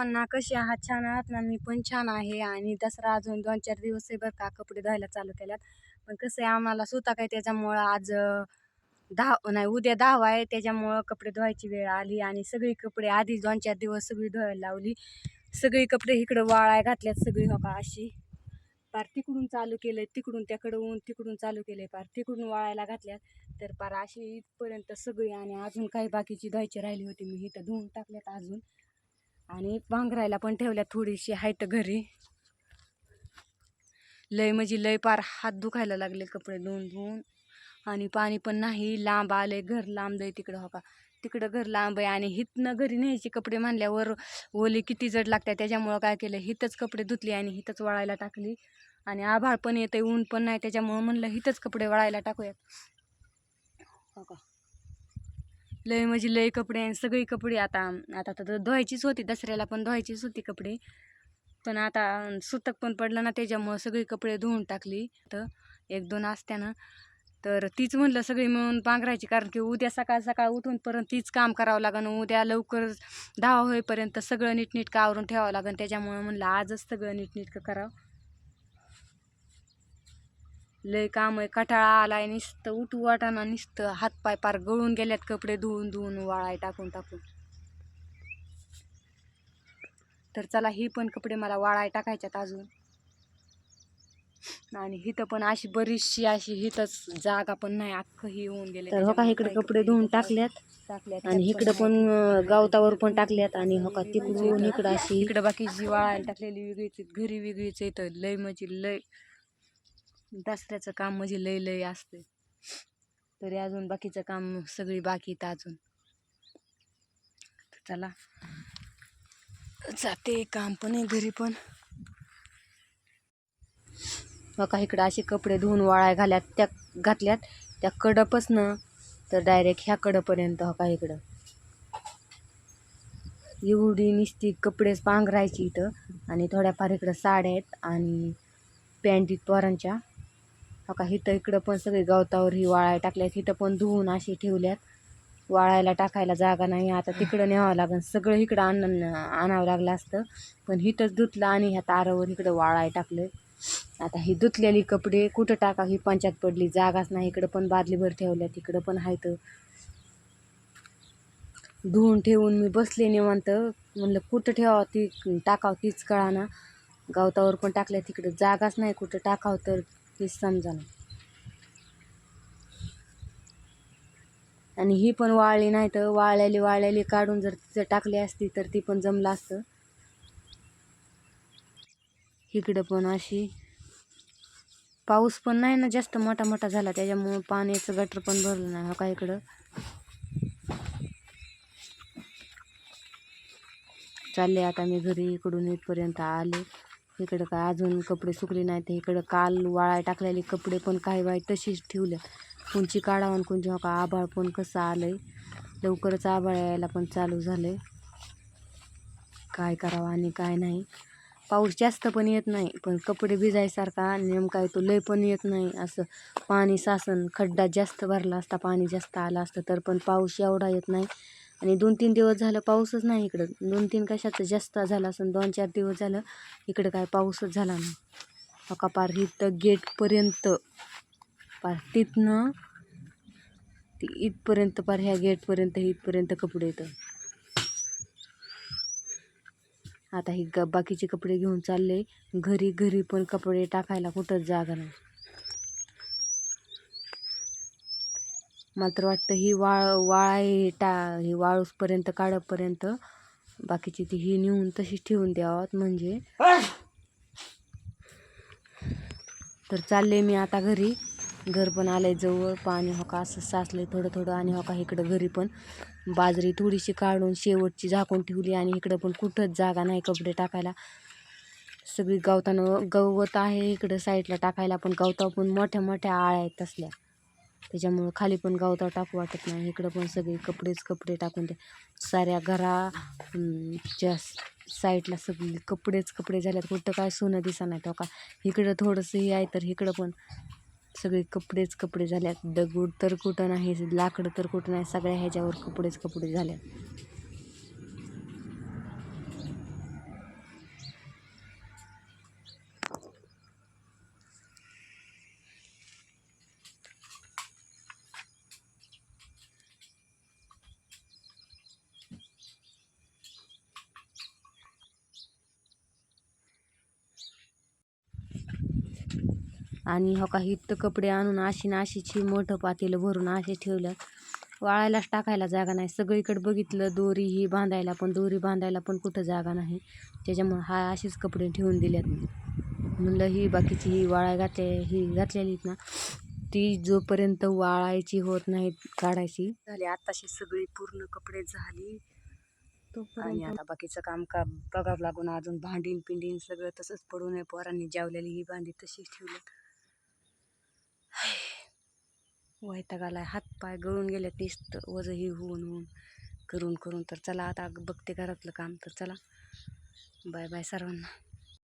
सर्वांना कसे आहात? छान आहात ना? मी पण छान आहे आणि दसरा अजून दोन चार दिवस आहे बरं का कपडे धुवायला चालू केल्यात. पण कसं आहे आम्हाला स्वतः काय त्याच्यामुळं आज दहा नाही उद्या दहावा आहे. त्याच्यामुळं कपडे धुवायची वेळ आली आणि सगळी कपडे आधी दोन चार दिवस सगळी धुवायला लावली. सगळी कपडे इकडं वाळाय घातल्यात सगळी हो का? अशी. पार तिकडून चालू केलंय तिकडून त्याकडं ऊन तिकडून चालू केलंय पार तिकडून वाळायला घातल्यात. तर पार अशी इथपर्यंत सगळी आणि अजून काही बाकीची धुवायची राहिली होती मी इथं धुवून टाकल्यात अजून. आणि पांघरायला पण ठेवल्या थोडीशी हाईट घरी. लय म्हणजे लय पार हात दुखायला लागले कपडे धुवून धुवून आणि पाणी पण नाही लांब आले घर लांब आहे तिकडं हो का? तिकडं घर लांब आहे आणि हितनं घरी न्यायचे कपडे म्हणल्यावर ओले किती जड लागतात. त्याच्यामुळं काय केलं? हितच कपडे धुतले आणि हितच वळायला टाकली. आणि आभाळ पण येते ऊन पण नाही त्याच्यामुळं म्हणलं हितच कपडे वळायला टाकूयात. हो का? लय म्हणजे लय कपडे आणि सगळी कपडे आता आता तर धुवायचीच होती दसऱ्याला पण धुवायचीच होती कपडे. पण आता सुतक पण पडलं ना त्याच्यामुळं सगळी कपडे धुवून टाकली तर एक दोन असत्यानं तर तीच म्हणलं सगळी मिळून पांघरायची कारण की उद्या सकाळ सकाळ उठून परत तीच काम करावं लागन उद्या लवकर दहा होईपर्यंत सगळं नीटनीटकं आवरून ठेवावं लागन. त्याच्यामुळं म्हणलं आजच सगळं नीटनीटकं करावं. लय काम आहे. कटाळा आलाय नुसतं उठू वाटाना नुसतं हातपाय पार गळून गेल्यात कपडे धुवून धुवून वाळाय टाकून टाकून. तर चला ही पण कपडे मला वाळाय टाकायच्यात अजून. आणि हिथं पण अशी बरीचशी अशी हिथंच जागा पण नाही अख्खं ही येऊन गेले तर हो का इकडे कपडे धुवून टाकल्यात? टाकल्यात आणि इकडं पण गावतावर पण टाकल्यात आणि हो का तिकडून इकडं अशी इकडं बाकीची वाळायला टाकलेली वेगळीच घरी वेगळीच येतं लय म्हणजे लय दसऱ्याचं काम म्हणजे लय लय असते तरी अजून बाकीचं काम सगळी बाकी तर अजून. चला. जाते काम पण आहे घरी पण. हो का इकडं असे कपडे धुवून वाळाय घाल्यात त्या घातल्यात. त्या कडपच ना तर डायरेक्ट ह्या कडपर्यंत हो का इकडं. एवढी निस्ती कपडेच पांघरायची इथं. आणि थोड्याफार इकडं साड्या आहेत आणि पॅन्टीत पोरांच्या. हो का? इथं इकडं पण सगळे गवतावर ही वाळाय टाकल्यात इथं पण धुवून अशी ठेवल्यात. वाळायला टाकायला जागा नाही आता तिकडं न्यावं लागेल सगळं इकडं आण आणावं लागलं असतं. पण इथंच धुतलं आणि ह्या तारावर इकडं वाळाय टाकलं. आता ही धुतलेली कपडे कुठं टाका ही पंचायत पडली जागाच नाही. इकडं पण बादलीभर ठेवल्या तिकडं पण आहेत धुवून ठेवून मी बसले निवांत. म्हणलं कुठं ठेवावं ती टाकावं तीच कळाना. गवतावर पण टाकल्या तिकडं जागाच नाही कुठं टाकावं तर. तीच समजा आणि ही पण वाळली नाही तर वाळलेली वाळलेली काढून जर तिथं टाकली असती तर ती पण जमलं असतं. इकडं पण अशी पाऊस पण नाही ना जास्त मोठा मोठा झाला. त्याच्यामुळं पाण्याचं गटर पण भरलं नाही हो का इकडं. चालले आता मी घरी इकडून इथपर्यंत आले. इकडं काय अजून कपडे सुकले नाही ते इकडं काल वाळाय टाकलेले कपडे पण काही बाई तशीच ठेवले कोणची काढावं आणि कोणची का आभाळ पण कसं आलंय. लवकरच आभाळ यायला पण चालू झालंय. काय करावं आणि काय नाही. पाऊस जास्त पण येत नाही पण कपडे भिजायसारखा नेमका येतो लय पण येत नाही असं. पाणी सासन खड्डा जास्त भरला असता पाणी जास्त आलं असतं तर पण पाऊस एवढा येत नाही. आणि दोन तीन दिवस झालं पाऊसच नाही इकडं. दोन तीन कशाचं जास्त झाला असं दोन चार दिवस झालं इकडं काय पाऊसच झाला नाही. हो का पार इथं गेटपर्यंत पार तिथनं ती इथपर्यंत पार ह्या गेटपर्यंत इथपर्यंत कपडे येतं. आता ही ग बाकीचे कपडे घेऊन चालले घरी घरी पण कपडे टाकायला कुठंच जागा नाही. मला वाटतं ही वाळ वाळाय टा ही वाळूसपर्यंत काढपर्यंत बाकीची ती ही नेऊन तशीच ठेवून द्यावात. म्हणजे तर चालले मी आता घरी. घर पण आलंय जवळ. पाणी होका असं साचलंय थोडं थोडं आणि होका इकडं घरी पण. बाजरी थोडीशी काढून शेवटची झाकून ठेवली आणि इकडं पण कुठंच जागा नाही कपडे टाकायला. सगळी गवतानं गवत आहे इकडं साईडला टाकायला पण गवता पण मोठ्या मोठ्या आळ्या आहेत तसल्या. त्याच्यामुळं खाली पण गवतावर टाकू वाटत नाही. इकडं पण सगळे कपडेच कपडे टाकून ते साऱ्या घरा च्या साईडला सगळी कपडेच कपडे झाल्यात. कुठं काय सोनं दिसा नाही तो का. इकडं थोडंसं हे आहे तर इकडं पण सगळे कपडेच कपडे झाल्यात. दगड तर कुठं नाही लाकडं तर कुठं नाही. सगळ्या ह्याच्यावर कपडेच कपडे झाल्यात. आणि हो का इथं कपडे आणून अशी ना अशीची मोठं पातेलं भरून असे ठेवलं. वाळायलाच टाकायला जागा नाही. सगळीकडे बघितलं दोरी ही बांधायला पण दोरी बांधायला पण कुठं जागा नाही. त्याच्यामुळं हा असेच कपडे ठेवून दिल्यात. मी म्हणलं ही बाकीची ही वाळाय घातले ही घातलेली ना ती जोपर्यंत वाळायची होत नाही काढायची. झाली आत्ताशी सगळी पूर्ण कपडे झाली. आणि आता बाकीचं काम का बघावं लागून अजून भांडीन पिंडीन सगळं तसंच पडू नये पोरांनी जेवलेली ही भांडी तशीच ठेवली वैताग आलाय हात पाय गळून गेले तीस वजं ही होऊन होऊन. करून करून. तर चला आता बघते घरातलं काम. तर चला. बाय बाय सर्वांना.